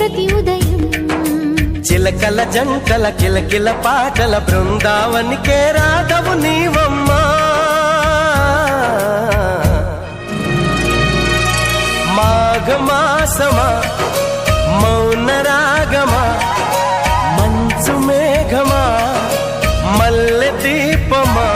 ప్రతి ఉదయం. చిలకల జంకల కిలకిల పాటల బృందావని రాధవు నీవమ్మా. మాఘమాసమా మౌన రాగమా మంచు మేఘమా మల్లె దీపమా.